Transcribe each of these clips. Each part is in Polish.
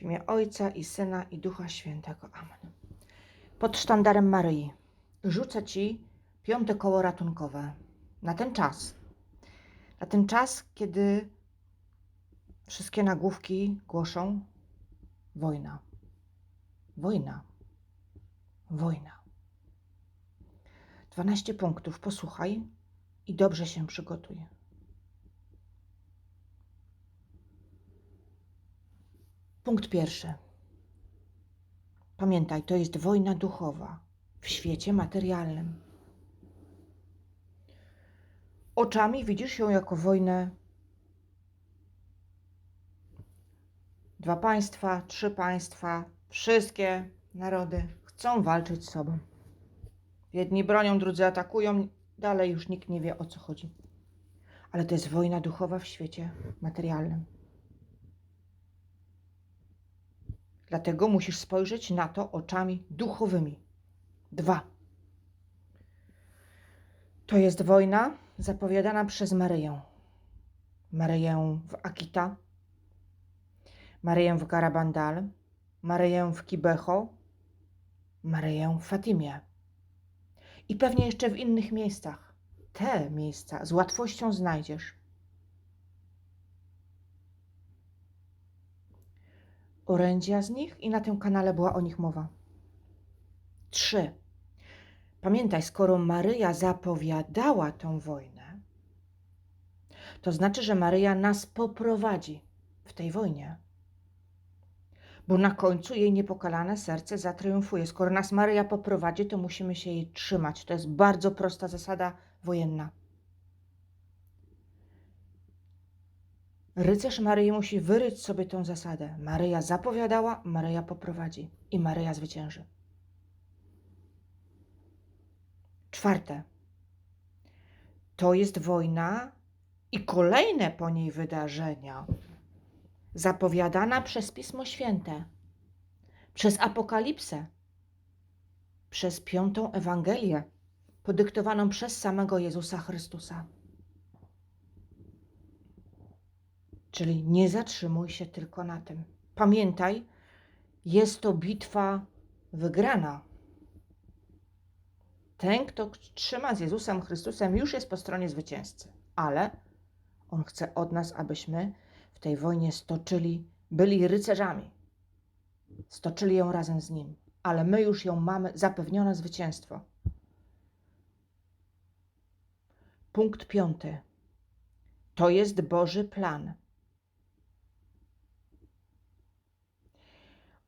W imię Ojca i Syna i Ducha Świętego. Amen. Pod sztandarem Maryi rzucę Ci piąte koło ratunkowe na ten czas. Na ten czas, kiedy wszystkie nagłówki głoszą wojna. Wojna. Wojna. 12 punktów. Posłuchaj i dobrze się przygotuj. Punkt pierwszy. Pamiętaj, to jest wojna duchowa w świecie materialnym. Oczami widzisz ją jako wojnę dwa państwa, trzy państwa, wszystkie narody chcą walczyć z sobą. Jedni bronią, drudzy atakują, dalej już nikt nie wie o co chodzi. Ale to jest wojna duchowa w świecie materialnym. Dlatego musisz spojrzeć na to oczami duchowymi. Dwa. To jest wojna zapowiadana przez Maryję. Maryję w Akita, Maryję w Garabandal, Maryję w Kibeho, Maryję w Fatimie. I pewnie jeszcze w innych miejscach. Te miejsca z łatwością znajdziesz. Orędzia z nich i na tym kanale była o nich mowa. Trzy. Pamiętaj, skoro Maryja zapowiadała tą wojnę, to znaczy, że Maryja nas poprowadzi w tej wojnie. Bo na końcu jej niepokalane serce zatriumfuje. Skoro nas Maryja poprowadzi, to musimy się jej trzymać. To jest bardzo prosta zasada wojenna. Rycerz Maryi musi wyryć sobie tą zasadę. Maryja zapowiadała, Maryja poprowadzi i Maryja zwycięży. Czwarte. To jest wojna i kolejne po niej wydarzenia zapowiadana przez Pismo Święte, przez Apokalipsę, przez piątą Ewangelię podyktowaną przez samego Jezusa Chrystusa. Czyli nie zatrzymuj się tylko na tym. Pamiętaj, jest to bitwa wygrana. Ten, kto trzyma z Jezusem Chrystusem, już jest po stronie zwycięzcy, ale on chce od nas, abyśmy w tej wojnie stoczyli, byli rycerzami. Stoczyli ją razem z nim, ale my już ją mamy zapewnione zwycięstwo. Punkt piąty. To jest Boży plan.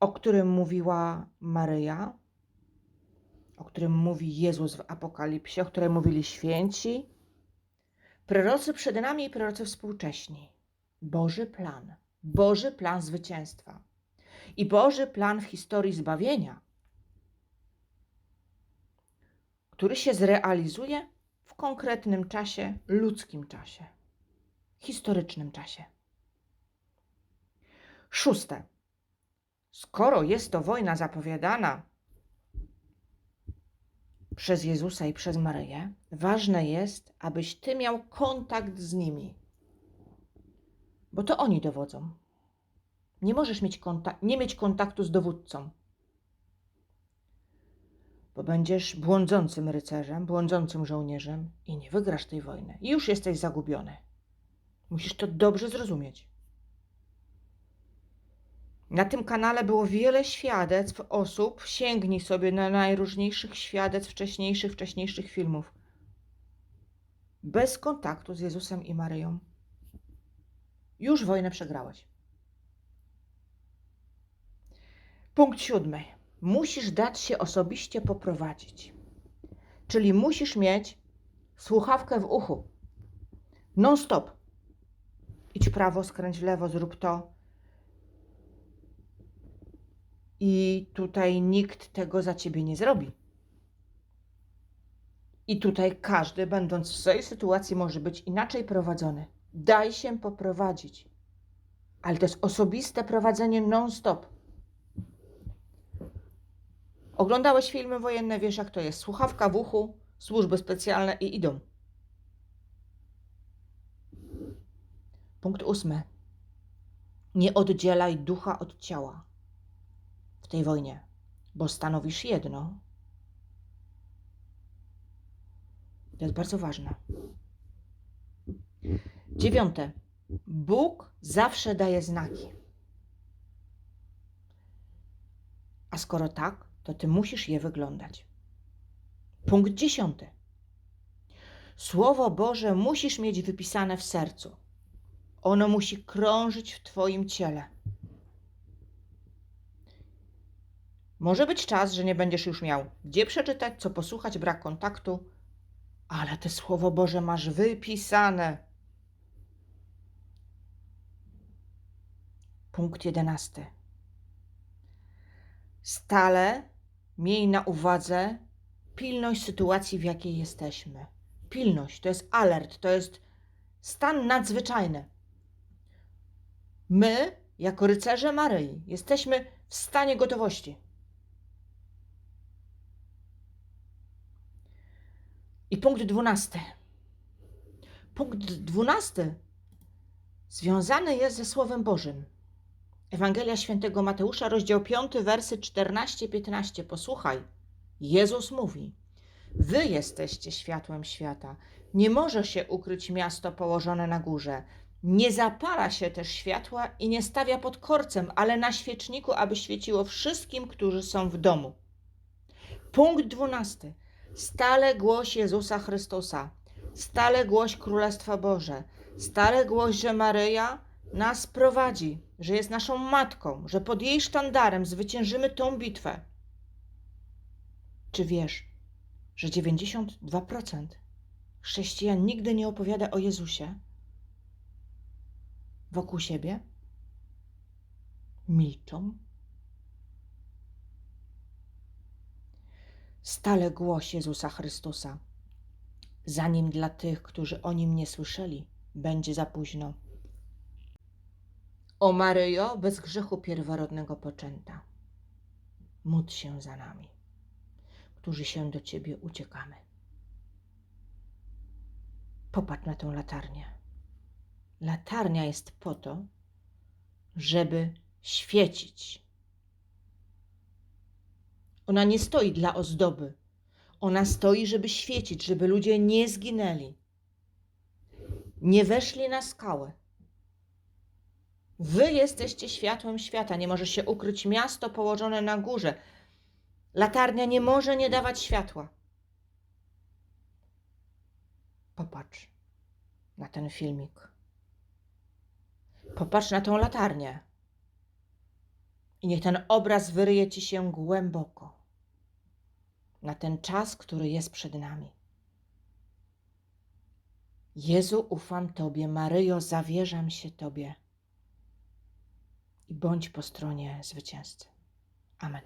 O którym mówiła Maryja, o którym mówi Jezus w Apokalipsie, o którym mówili święci, prorocy przed nami i prorocy współcześni. Boży plan, Boży plan zwycięstwa i Boży plan w historii zbawienia, który się zrealizuje w konkretnym czasie, ludzkim czasie, historycznym czasie. Szóste. Skoro jest to wojna zapowiadana przez Jezusa i przez Maryję, ważne jest, abyś ty miał kontakt z nimi. Bo to oni dowodzą. Nie możesz mieć kontak- nie mieć kontaktu z dowódcą. Bo będziesz błądzącym rycerzem, błądzącym żołnierzem i nie wygrasz tej wojny. I już jesteś zagubiony. Musisz to dobrze zrozumieć. Na tym kanale było wiele świadectw osób. Sięgnij sobie na najróżniejszych świadectw wcześniejszych, wcześniejszych filmów. Bez kontaktu z Jezusem i Maryją. Już wojnę przegrałeś. Punkt siódmy. Musisz dać się osobiście poprowadzić. Czyli musisz mieć słuchawkę w uchu. Non stop. Idź prawo, skręć lewo, zrób to i tutaj nikt tego za ciebie nie zrobi. I tutaj każdy, będąc w swojej sytuacji, może być inaczej prowadzony. Daj się poprowadzić. Ale to jest osobiste prowadzenie non-stop. Oglądałeś filmy wojenne, wiesz jak to jest. Słuchawka w uchu, służby specjalne i idą. Punkt ósmy. Nie oddzielaj ducha od ciała tej wojnie, bo stanowisz jedno. To jest bardzo ważne. Dziewiąte. Bóg zawsze daje znaki. A skoro tak, to ty musisz je wyglądać. Punkt dziesiąty. Słowo Boże musisz mieć wypisane w sercu. Ono musi krążyć w Twoim ciele. Może być czas, że nie będziesz już miał gdzie przeczytać, co posłuchać, brak kontaktu, ale te Słowo Boże masz wypisane. Punkt jedenasty. Stale miej na uwadze pilność sytuacji, w jakiej jesteśmy. Pilność to jest alert, to jest stan nadzwyczajny. My, jako rycerze Maryi, jesteśmy w stanie gotowości. I punkt dwunasty. Punkt dwunasty związany jest ze Słowem Bożym. Ewangelia Świętego Mateusza, rozdział 5, wersy 14-15. Posłuchaj. Jezus mówi: Wy jesteście światłem świata. Nie może się ukryć miasto położone na górze. Nie zapala się też światła i nie stawia pod korcem, ale na świeczniku, aby świeciło wszystkim, którzy są w domu. Punkt dwunasty. Stale głoś Jezusa Chrystusa. Stale głoś Królestwa Boże. Stale głoś, że Maryja nas prowadzi, że jest naszą matką, że pod jej sztandarem zwyciężymy tą bitwę. Czy wiesz, że 92% chrześcijan nigdy nie opowiada o Jezusie wokół siebie? Milczą. Stale głoś Jezusa Chrystusa, zanim dla tych, którzy o nim nie słyszeli, będzie za późno. O Maryjo, bez grzechu pierworodnego poczęta, módl się za nami, którzy się do Ciebie uciekamy. Popatrz na tę latarnię. Latarnia jest po to, żeby świecić. Ona nie stoi dla ozdoby. Ona stoi, żeby świecić, żeby ludzie nie zginęli. Nie weszli na skałę. Wy jesteście światłem świata. Nie może się ukryć miasto położone na górze. Latarnia nie może nie dawać światła. Popatrz na ten filmik. Popatrz na tą latarnię. I niech ten obraz wyryje ci się głęboko na ten czas, który jest przed nami. Jezu, ufam Tobie, Maryjo, zawierzam się Tobie i bądź po stronie zwycięzcy. Amen.